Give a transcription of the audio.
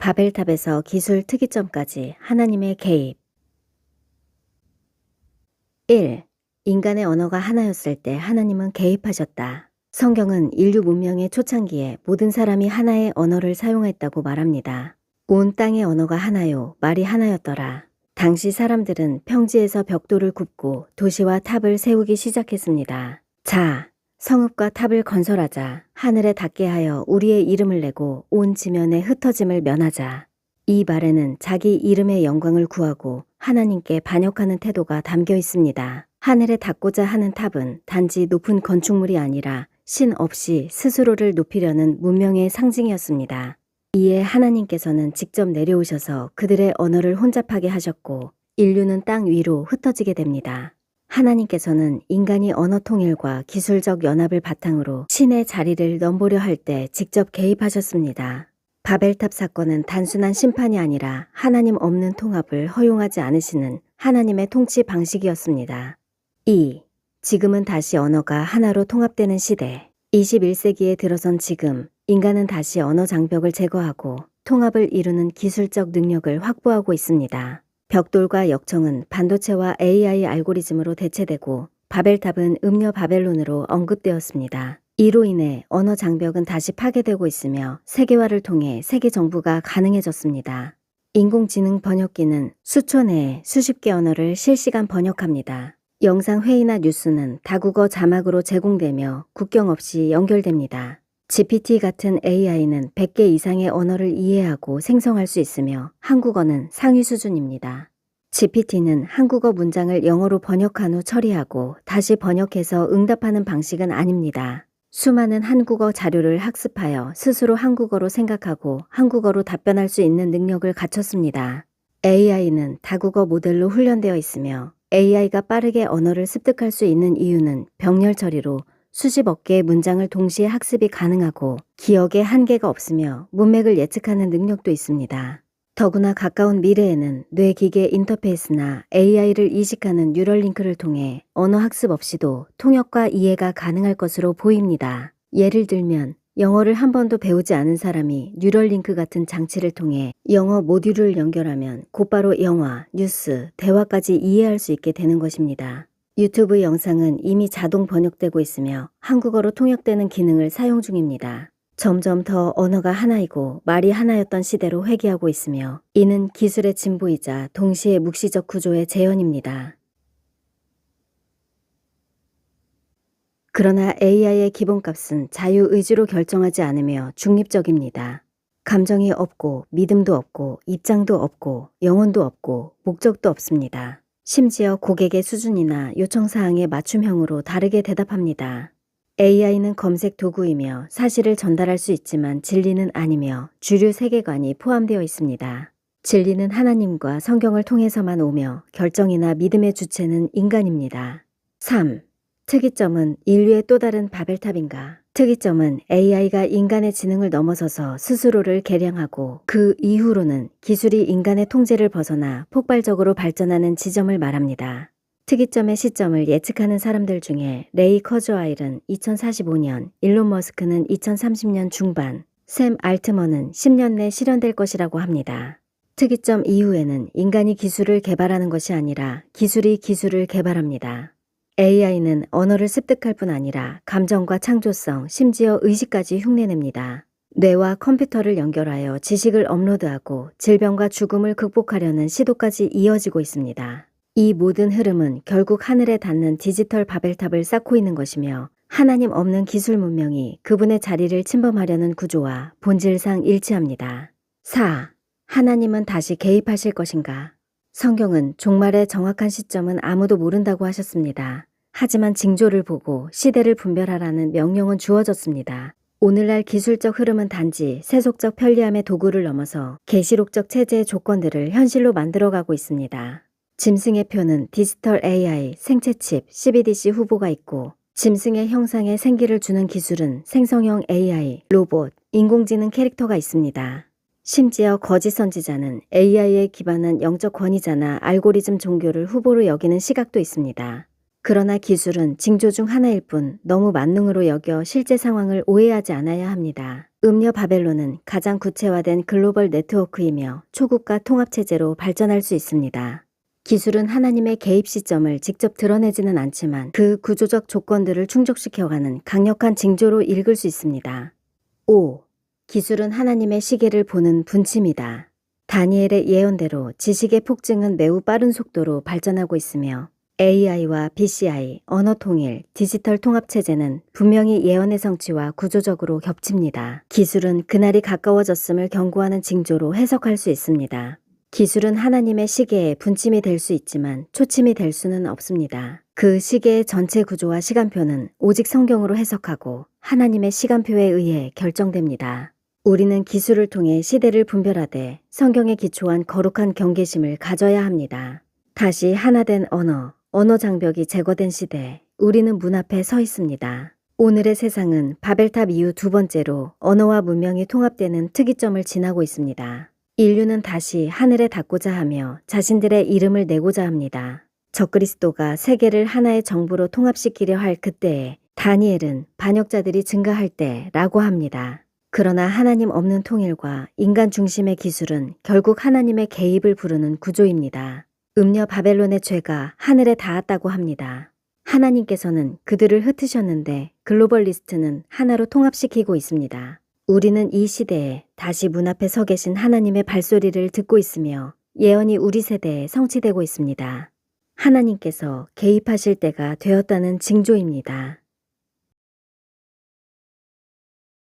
바벨탑에서 기술 특이점까지 하나님의 개입. 1. 인간의 언어가 하나였을 때 하나님은 개입하셨다. 성경은 인류 문명의 초창기에 모든 사람이 하나의 언어를 사용했다고 말합니다. 온 땅의 언어가 하나요, 말이 하나였더라. 당시 사람들은 평지에서 벽돌을 굽고 도시와 탑을 세우기 시작했습니다. 자, 성읍과 탑을 건설하자. 하늘에 닿게 하여 우리의 이름을 내고 온 지면의 흩어짐을 면하자. 이 말에는 자기 이름의 영광을 구하고 하나님께 반역하는 태도가 담겨 있습니다. 하늘에 닿고자 하는 탑은 단지 높은 건축물이 아니라 신 없이 스스로를 높이려는 문명의 상징이었습니다. 이에 하나님께서는 직접 내려오셔서 그들의 언어를 혼잡하게 하셨고 인류는 땅 위로 흩어지게 됩니다. 하나님께서는 인간이 언어 통일과 기술적 연합을 바탕으로 신의 자리를 넘보려 할 때 직접 개입하셨습니다. 바벨탑 사건은 단순한 심판이 아니라 하나님 없는 통합을 허용하지 않으시는 하나님의 통치 방식이었습니다. 2. 지금은 다시 언어가 하나로 통합되는 시대. 21세기에 들어선 지금 인간은 다시 언어 장벽을 제거하고 통합을 이루는 기술적 능력을 확보하고 있습니다. 벽돌과 역청은 반도체와 AI 알고리즘으로 대체되고 바벨탑은 음녀 바벨론으로 언급되었습니다. 이로 인해 언어 장벽은 다시 파괴되고 있으며 세계화를 통해 세계 정부가 가능해졌습니다. 인공지능 번역기는 수초 내에 수십 개 언어를 실시간 번역합니다. 영상 회의나 뉴스는 다국어 자막으로 제공되며 국경 없이 연결됩니다. GPT 같은 AI는 100개 이상의 언어를 이해하고 생성할 수 있으며 한국어는 상위 수준입니다. GPT는 한국어 문장을 영어로 번역한 후 처리하고 다시 번역해서 응답하는 방식은 아닙니다. 수많은 한국어 자료를 학습하여 스스로 한국어로 생각하고 한국어로 답변할 수 있는 능력을 갖췄습니다. AI는 다국어 모델로 훈련되어 있으며 AI가 빠르게 언어를 습득할 수 있는 이유는 병렬 처리로 수십 억 개의 문장을 동시에 학습이 가능하고 기억에 한계가 없으며 문맥을 예측하는 능력도 있습니다. 더구나 가까운 미래에는 뇌기계 인터페이스나 AI를 이식하는 뉴럴링크를 통해 언어 학습 없이도 통역과 이해가 가능할 것으로 보입니다. 예를 들면 영어를 한 번도 배우지 않은 사람이 뉴럴링크 같은 장치를 통해 영어 모듈을 연결하면 곧바로 영화, 뉴스, 대화까지 이해할 수 있게 되는 것입니다. 유튜브 영상은 이미 자동 번역되고 있으며 한국어로 통역되는 기능을 사용 중입니다. 점점 더 언어가 하나이고 말이 하나였던 시대로 회귀하고 있으며 이는 기술의 진보이자 동시에 묵시적 구조의 재현입니다. 그러나 AI의 기본값은 자유의지로 결정하지 않으며 중립적입니다. 감정이 없고 믿음도 없고 입장도 없고 영혼도 없고 목적도 없습니다. 심지어 고객의 수준이나 요청사항에 맞춤형으로 다르게 대답합니다. AI는 검색 도구이며 사실을 전달할 수 있지만 진리는 아니며 주류 세계관이 포함되어 있습니다. 진리는 하나님과 성경을 통해서만 오며 결정이나 믿음의 주체는 인간입니다. 3. 특이점은 인류의 또 다른 바벨탑인가? 특이점은 AI가 인간의 지능을 넘어서서 스스로를 개량하고 그 이후로는 기술이 인간의 통제를 벗어나 폭발적으로 발전하는 지점을 말합니다. 특이점의 시점을 예측하는 사람들 중에 레이 커즈와일은 2045년, 일론 머스크는 2030년 중반, 샘 알트먼은 10년 내 실현될 것이라고 합니다. 특이점 이후에는 인간이 기술을 개발하는 것이 아니라 기술이 기술을 개발합니다. AI는 언어를 습득할 뿐 아니라 감정과 창조성, 심지어 의식까지 흉내냅니다. 뇌와 컴퓨터를 연결하여 지식을 업로드하고 질병과 죽음을 극복하려는 시도까지 이어지고 있습니다. 이 모든 흐름은 결국 하늘에 닿는 디지털 바벨탑을 쌓고 있는 것이며 하나님 없는 기술 문명이 그분의 자리를 침범하려는 구조와 본질상 일치합니다. 4. 하나님은 다시 개입하실 것인가? 성경은 종말의 정확한 시점은 아무도 모른다고 하셨습니다. 하지만 징조를 보고 시대를 분별하라는 명령은 주어졌습니다. 오늘날 기술적 흐름은 단지 세속적 편리함의 도구를 넘어서 계시록적 체제의 조건들을 현실로 만들어가고 있습니다. 짐승의 표는 디지털 AI, 생체 칩, CBDC 후보가 있고 짐승의 형상에 생기를 주는 기술은 생성형 AI, 로봇, 인공지능 캐릭터가 있습니다. 심지어 거짓 선지자는 AI에 기반한 영적 권위자나 알고리즘 종교를 후보로 여기는 시각도 있습니다. 그러나 기술은 징조 중 하나일 뿐 너무 만능으로 여겨 실제 상황을 오해하지 않아야 합니다. 음녀 바벨론은 가장 구체화된 글로벌 네트워크이며 초국가 통합체제로 발전할 수 있습니다. 기술은 하나님의 개입 시점을 직접 드러내지는 않지만 그 구조적 조건들을 충족시켜가는 강력한 징조로 읽을 수 있습니다. 5. 기술은 하나님의 시계를 보는 분침이다. 다니엘의 예언대로 지식의 폭증은 매우 빠른 속도로 발전하고 있으며 AI와 BCI, 언어 통일, 디지털 통합 체제는 분명히 예언의 성취와 구조적으로 겹칩니다. 기술은 그날이 가까워졌음을 경고하는 징조로 해석할 수 있습니다. 기술은 하나님의 시계의 분침이 될 수 있지만 초침이 될 수는 없습니다. 그 시계의 전체 구조와 시간표는 오직 성경으로 해석하고 하나님의 시간표에 의해 결정됩니다. 우리는 기술을 통해 시대를 분별하되 성경에 기초한 거룩한 경계심을 가져야 합니다. 다시 하나 된 언어, 언어 장벽이 제거된 시대에 우리는 문 앞에 서 있습니다. 오늘의 세상은 바벨탑 이후 두 번째로 언어와 문명이 통합되는 특이점을 지나고 있습니다. 인류는 다시 하늘에 닿고자 하며 자신들의 이름을 내고자 합니다. 적그리스도가 세계를 하나의 정부로 통합시키려 할 그때에 다니엘은 반역자들이 증가할 때라고 합니다. 그러나 하나님 없는 통일과 인간 중심의 기술은 결국 하나님의 개입을 부르는 구조입니다. 음녀 바벨론의 죄가 하늘에 닿았다고 합니다. 하나님께서는 그들을 흩으셨는데 글로벌리스트는 하나로 통합시키고 있습니다. 우리는 이 시대에 다시 문 앞에 서 계신 하나님의 발소리를 듣고 있으며 예언이 우리 세대에 성취되고 있습니다. 하나님께서 개입하실 때가 되었다는 징조입니다.